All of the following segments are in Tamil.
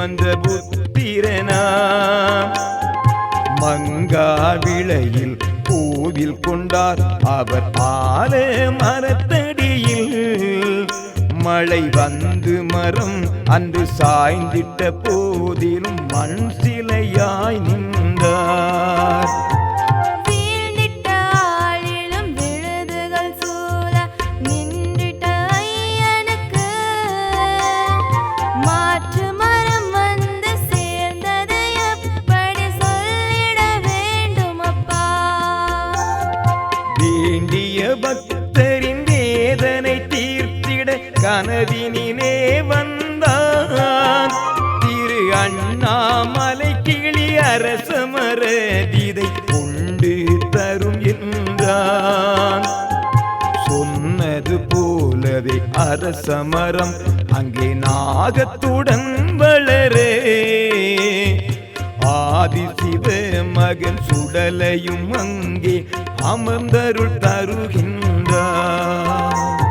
சுமந்த புத்திரனா? மங்கா விளையில் கோவில் கொண்டார் அவர் ஆல மரத்தடியில். மழை வந்து மரம் அன்று சாய்ந்திட்ட போதிலும் மண் சிலையாய் நின்றார். கனவினிலே வந்தான். திரு அண்ணாமலை கிளி அரச மரதிதை கொண்டு தரும் என்றான். சொன்னது போலவே அரசமரம் அங்கே நாகத்துடன் வளரே. ஆதிசிவ மகன் சுடலையும் அங்கே அமர்ந்தருள் தருகின்றார்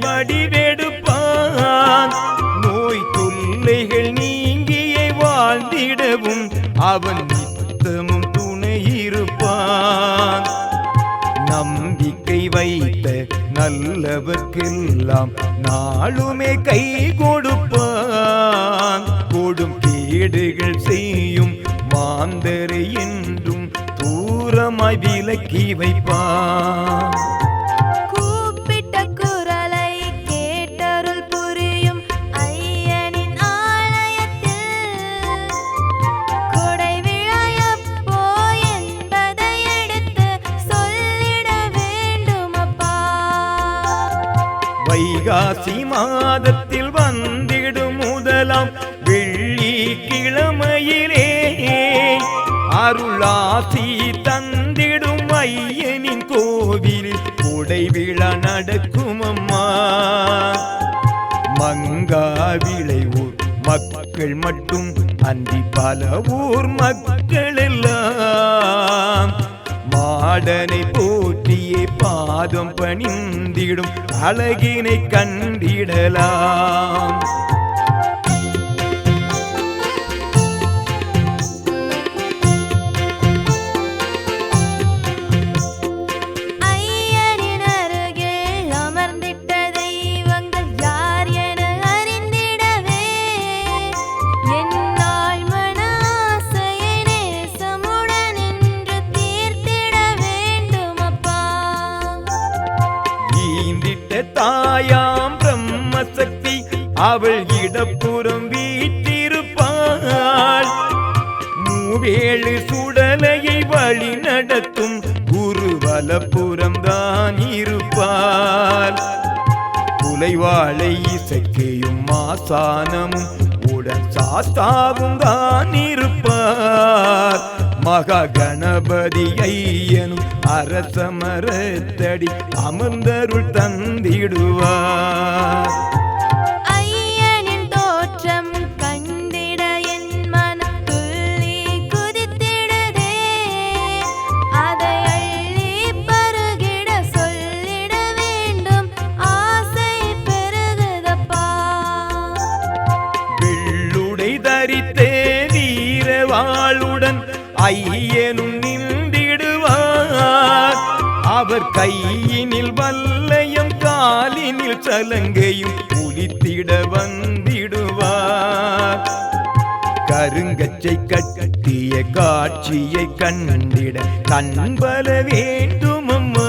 வடிவெடுப்பான். நோய் தொல்லைகள் நீங்கியே வாழ்ந்திடவும் அவன் நித்தமும் துணை இருப்பான். நம்பிக்கை வைத்த நல்லவர்க்கெல்லாம் நாளுமே கை கொடுப்பான். கொடும் கேடுகள் செய்யும் மாந்தரை என்றும் தூரமாய் விலக்கி வைப்பான். வைகாசி மாதத்தில் வந்திடும் முதலாம் வெள்ளி கிழமையிலே. அருளாசி தந்திடும் ஐயனின் கோவிலில் கொடை விழா நடக்கும் அம்மா மங்கா விளைவூர் மக்கள் மட்டும் அந்தி பல ஊர் மக்கள் எல்லாம். மாடனை போற்றியே பாதம் பணிந்திடும் அழகினை கண்டிடலாம். தாயாம் பிரம்மசக்தி. அவள் இடப்புறம் வீட்டிருப்பாள் மூவேழு சுடலையை வழி நடத்தும் குரு வலப்புறம் தான் இருப்பாள். குலைவாழை இசைக்கையும் மாசானமும் உடன் சாஸ்தாவும் தான் இருப்பார் மகா கணபதி ஐயனும் அரசமரத்தடி அமர்ந்தருள் தந்திடுவார். அவர் கையினில் வல்லையும் காலினில் சலங்கையும் புலித்திட வந்திடுவார். கருங்கச்சை கட்டிய காட்சியை கண்டிட கண்பல வேண்டுமம்மா.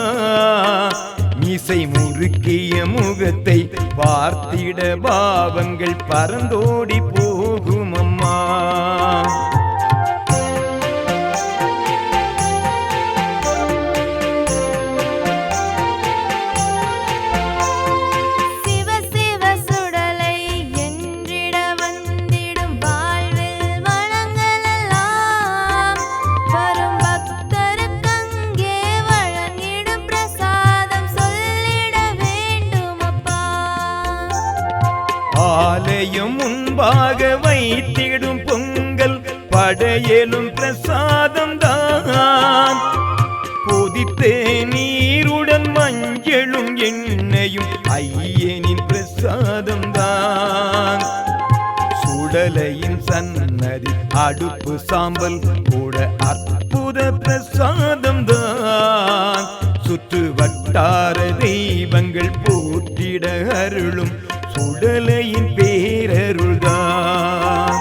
இசை முறுக்கிய முகத்தை பார்த்திட பாவங்கள் பறந்தோடி போகுமம்மா. ஆலயம் முன்பாக வைத்திடும் பொங்கல் படையலும் பிரசாதம் தான் கொதித்த நீருடன் மஞ்சளும் எண்ணெயும் ஐயனின் பிரசாதம் தான் சுடலையின் சன்னதி அடுப்பு சாம்பல் கூட அற்புத பிரசாதம் தான் சுற்று வட்டார தெய்வங்கள் போற்றிட அருளும் சுடலையின் பேரருள்தான்.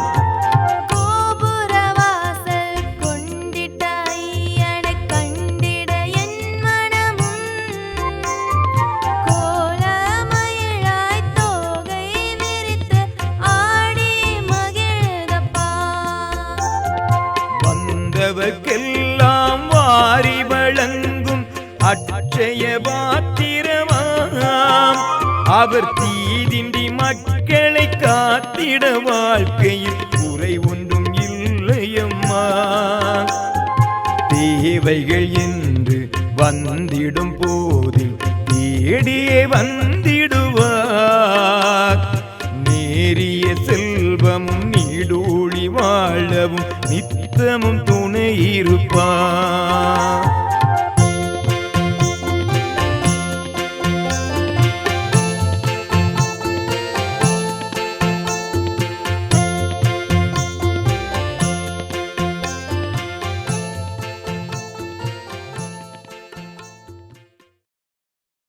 வந்தவர்க்கெல்லாம் வாரி வழங்கும் அட்சய பாத்திரமாம். அவர் மக்களை காத்திட வாழ்க்கையில் குறை ஒன்றும் இல்லையம்மா. தேவைகள் என்று வந்திடும் போதில் தேடியே வந்திடுவார். நேரிய செல்வமும் நீடூழி வாழவும் நித்தமும் துணை இருப்பார்.